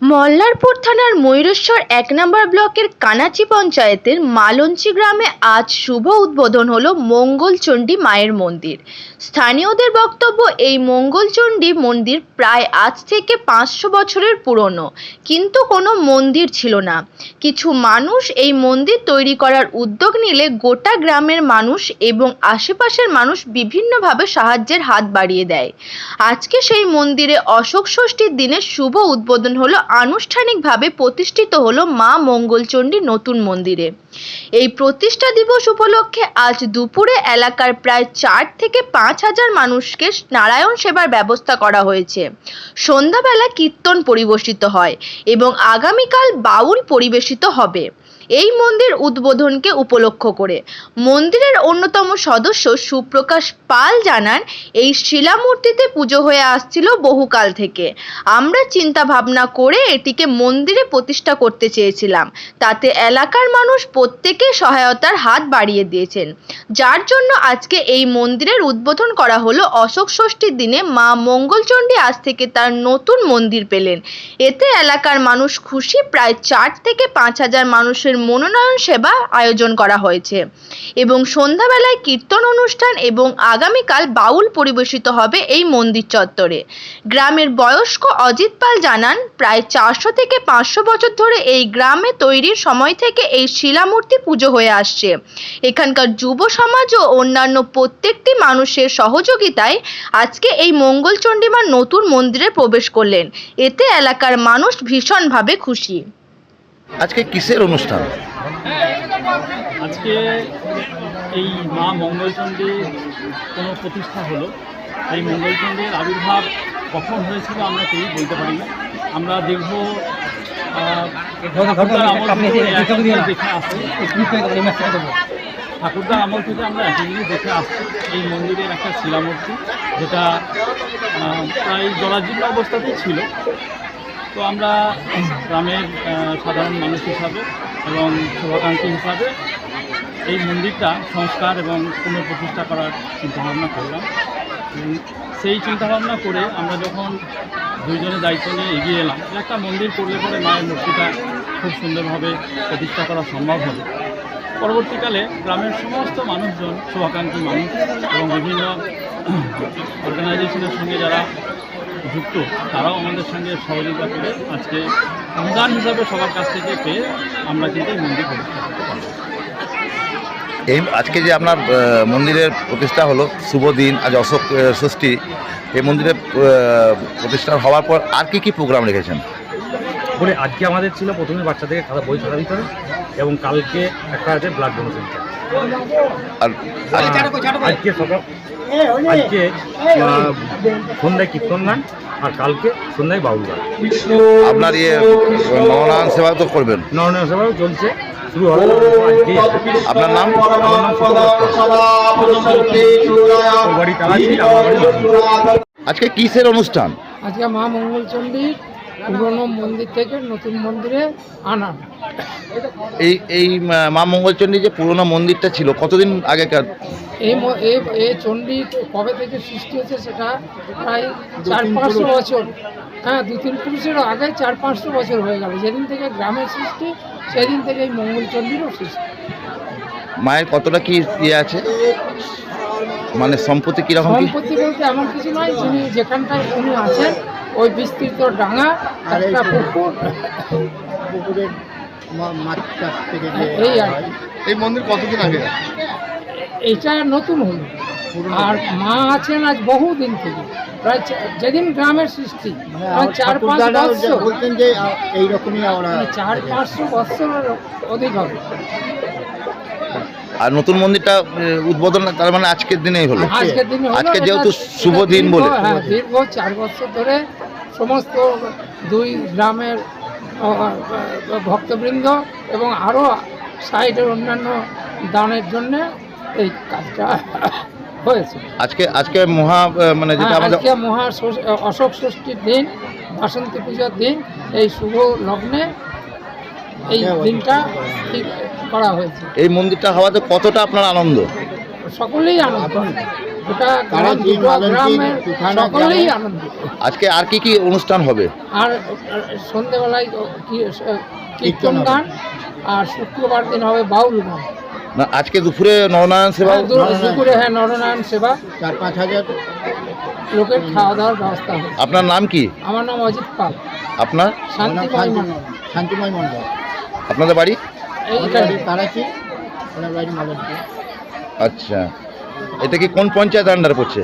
মল্লারপুর থানার ময়ূরেশ্বর এক নম্বর ব্লকের কানাচি পঞ্চায়েতের মালঞ্চি গ্রামে আজ শুভ উদ্বোধন হলো মঙ্গলচণ্ডী মায়ের মন্দির। স্থানীয়দের বক্তব্য, এই মঙ্গলচণ্ডী মন্দির প্রায় আজ থেকে পাঁচশো বছরের পুরনো, কিন্তু কোনো মন্দির ছিল না। কিছু মানুষ এই মন্দির তৈরি করার উদ্যোগ নিলে গোটা গ্রামের মানুষ এবং আশেপাশের মানুষ বিভিন্নভাবে সাহায্যের হাত বাড়িয়ে দেয়। আজকে সেই মন্দিরে অশোক ষষ্ঠীর দিনে শুভ উদ্বোধন হলো আনুষ্ঠানিকভাবে প্রতিষ্ঠিত হল মা মঙ্গলচণ্ডী নতুন মন্দিরে। এই প্রতিষ্ঠা দিবস উপলক্ষে আজ দুপুরে এলাকার প্রায় চার থেকে পাঁচ হাজার মানুষকে নারায়ণ সেবার ব্যবস্থা করা হয়েছে। সন্ধ্যাবেলা কীর্তন পরিবেশিত হয় এবং আগামীকাল বাউল পরিবেশিত হবে। এই মন্দির উদ্বোধনকে উপলক্ষ করে। মন্দিরের অন্যতম সদস্য সুপ্রকাশ পাল জানান, এই শিলামূর্তিতে পুজো হয়ে আসছিল বহুকাল থেকে। আমরা চিন্তা ভাবনা করে এটিকে মন্দিরে প্রতিষ্ঠা করতে চেয়েছিলাম। তাতে এলাকার মানুষ প্রত্যেকে সহায়তার হাত বাড়িয়ে দিয়েছেন। যার জন্য আজকে এই মন্দিরের উদ্বোধন করা হলো অশোক ষষ্ঠীর দিনে মা মঙ্গলচণ্ডী আজ থেকে তার নতুন মন্দির পেলেন। এতে এলাকার মানুষ খুশি, প্রায় চার থেকে পাঁচ হাজার মানুষের মনোনয়ন সেবা আয়োজন করা হয়েছে। এবং সন্ধ্যাবেলায় কীর্তন অনুষ্ঠান এবং আগামীকাল বাউল পরিবেশিত হবে এই মন্দির চত্বরে। গ্রামের বয়স্ক অজিত পাল জানান, প্রায় চারশো থেকে পাঁচশো বছর ধরে এই গ্রামে তৈরির সময় থেকে এই শিলামূর্তি পুজো হয়ে আসছে। এখানকার যুব সমাজ ও অন্যান্য প্রত্যেকটি মানুষের সহযোগিতায় আজকে এই মঙ্গলচণ্ডীমার নতুন মন্দিরে প্রবেশ করলেন। এতে এলাকার মানুষ ভীষণভাবে খুশি। আজকে কিসের অনুষ্ঠান? আজকে এই মা মঙ্গলচণ্ডীর কোনো প্রতিষ্ঠা হলো। এই মঙ্গলচণ্ডীর আবির্ভাব কখন হয়েছিল আমরা কেউই বলতে পারি না। আমরা দীর্ঘ ঠাকুরদার আমল থেকে এই দেখে আসছি। ঠাকুরদার আমল থেকে আমরা একই জিনিস দেখে আসছি। এই মন্দিরের একটা শিলামূর্তি যেটা প্রায় জলাজীর্ণ অবস্থাতেই ছিল। তো আমরা গ্রামের সাধারণ মানুষ হিসাবে এবং শুভাকাঙ্ক্ষী হিসাবে এই মন্দিরটা সংস্কার এবং পুনঃপ্রতিষ্ঠা করার চিন্তাভাবনা করলাম। সেই চিন্তাভাবনা করে আমরা যখন দুইজনের দায়িত্ব নিয়ে এগিয়ে এলাম, একটা মন্দির করলে পরে মায়ের মূর্তিটা খুব সুন্দরভাবে প্রতিষ্ঠা করা সম্ভব হবে। পরবর্তীকালে গ্রামের সমস্ত মানুষজন শুভাকাঙ্ক্ষী মানুষ এবং বিভিন্ন অর্গানাইজেশনের সঙ্গে যারা যুক্ত তারাও আমাদের সঙ্গে সহযোগিতা করে আজকে অনুদান হিসাবে সবার কাছ থেকে পেয়ে আমরা কিন্তু এই মন্দির প্রতিষ্ঠা করতে এই আজকে যে আপনার মন্দিরের প্রতিষ্ঠা হলো শুভ দিন আজ অশোক ষষ্ঠী এই মন্দিরের প্রতিষ্ঠা হওয়ার পর আর কি কি প্রোগ্রাম রেখেছেন? বলে আজকে আমাদের ছিল প্রথমে বাচ্চাদেরকে খাতা বই খাতা দিতে হবে এবং কালকে একটা আছে ব্লাড ডোনেশন আর আজকে সকাল আজকে সন্ধ্যায় কীর্তন গান আর কালকে সন্ধ্যায় বাউল গান আপনার ইয়ে নবনারায়ণ সেবা তো করবেন। নরনারায়ণ সেবাও চলছে শুরু হবে আপনার নাম। আজকে কিসের অনুষ্ঠান? আজকে মা মঙ্গলচণ্ডী পুরনো মন্দির থেকে নতুন মন্দিরে আনা। এই এই মা মঙ্গলচণ্ডী যে পুরনো মন্দিরটা ছিল কতদিন আগেকার এই ম- এই এই চণ্ডী কবে থেকে সৃষ্টি হয়েছে সেটা প্রায় চার পাঁচশো বছর। হ্যাঁ দু তিন পুরুষেরও আগে চার পাঁচশো বছর হয়ে গেল। যেদিন থেকে গ্রামের সৃষ্টি সেদিন থেকে এই মঙ্গলচণ্ডীরও সৃষ্টি। মায়ের কতটা কি ইয়ে আছে? মানে সম্পত্তি কীরকম কি? সম্পত্তি বলতে এমন কিছু নয় যিনি যেখানটায় উনি আছেন ওই বিস্তৃত ডাঙা একটা পুকুর পুকুরের মাছ চাষ থেকে এই আর এই মন্দির কতদিন আগে? এইটা নতুন হলো। আর মা আছেন আজ বহু দিন থেকে। প্রায় যেদিন গ্রামের সৃষ্টি চার পাঁচ ঠাকুরদারাও যে বলতেন যে এইরকমই আমরা মানে চার পাঁচশো বৎসরের অধিক হবে। আর নতুন মন্দিরটা উদ্বোধন তার মানে আজকের দিনেই হলো আজকে যেহেতু শুভ দিন বলে। হ্যাঁ দীর্ঘ চার বছর ধরে সমস্ত দুই গ্রামের ভক্তবৃন্দ এবং আরও সাইডের অন্যান্য দানের জন্য এই কাজটা হয়েছে আজকে আজকে মহা মানে যেটা হ্যাঁ, আমাদের আজকে মহা অশোক ষষ্ঠীর দিন বাসন্তী পূজার দিন এই শুভ লগ্নে এই দিনটা ঠিক করা হয়েছে। এই মন্দিরটা হওয়াতে কতটা আপনার আনন্দ? সকলেই আনন্দ গোটা গ্রাম দুটো গ্রামের সকলেই জানে। আনন্দিত। আজকে আর কি কি অনুষ্ঠান হবে? আর সন্ধেবেলায় কি- কীর্তন গান আর শুক্রবার দিন হবে বাউল গান। না আজকে দুপুরে নরনারায়ণ সেবা? দুপুরে হ্যাঁ নরনারায়ণ সেবা। চার পাঁচ হাজার। লোকের খাওয়া দাওয়ার ব্যবস্থা হবে। আপনার নাম কি? আমার নাম অজিত পাল। আপনার? শান্তিময় মন্ডল শান্তিময় মন্ডল আপনাদের বাড়ি? আচ্ছা। এটা কি কোন পঞ্চায়েত আন্ডার পড়ছে?